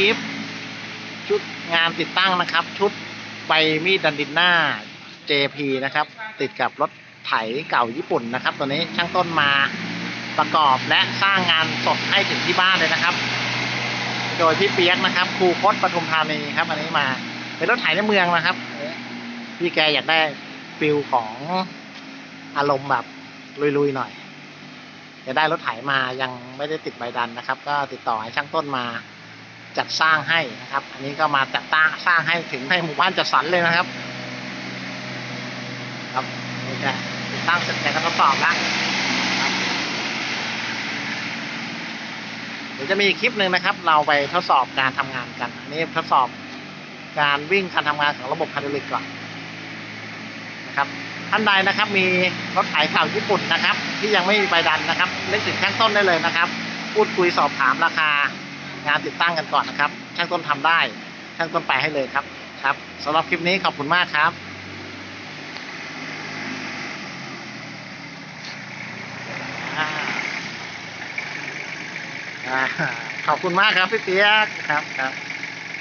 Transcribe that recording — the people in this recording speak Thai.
ลิปชุดงานติดตั้งนะครับ ชุดใบมีดดันดินหน้า JP นะครับ ติดกับรถไถเก่าญี่ปุ่นนะครับ ตัวนี้ช่างต้นมาประกอบและสร้างงานสดให้ถึงที่บ้านเลยนะครับ โดยพี่เปียกนะครับครูคดปทุมธานีครับ อันนี้มา เป็นรถไถในเมืองนะครับพี่แกอยากได้ฟิลของอารมณ์แบบลุยๆหน่อยจะได้รถไถมายังไม่ได้ติดใบดันนะครับ ก็ติดต่อให้ช่างต้นมา จัดสร้างให้นะครับ อันนี้ก็มาจัดตั้งสร้างให้ถึงในหมู่บ้านจัดสรรเลยนะครับ ครับนี่จะติดตั้งเสร็จแกก็ทดสอบแล้วเดี๋ยวจะมีคลิปหนึ่งนะครับ เราไปทดสอบการทำงานกัน อันนี้ทดสอบการวิ่งการทำงานของระบบไฮดรอลิกก่อนนะครับท่านใดนะครับมีรถไถเก่าวญี่ปุ่นนะครับ ที่ยังไม่มีใบดันนะครับนึกถึงช่างต้นได้เลยนะครับ พูดคุยสอบถามราคา งานติดตั้งกันก่อนนะครับช่างต้นทำได้ช่างต้นไปให้เลยครับครับสำหรับคลิปนี้ขอบคุณมากครับขอบคุณมากครับพี่เตี้ยครับครับ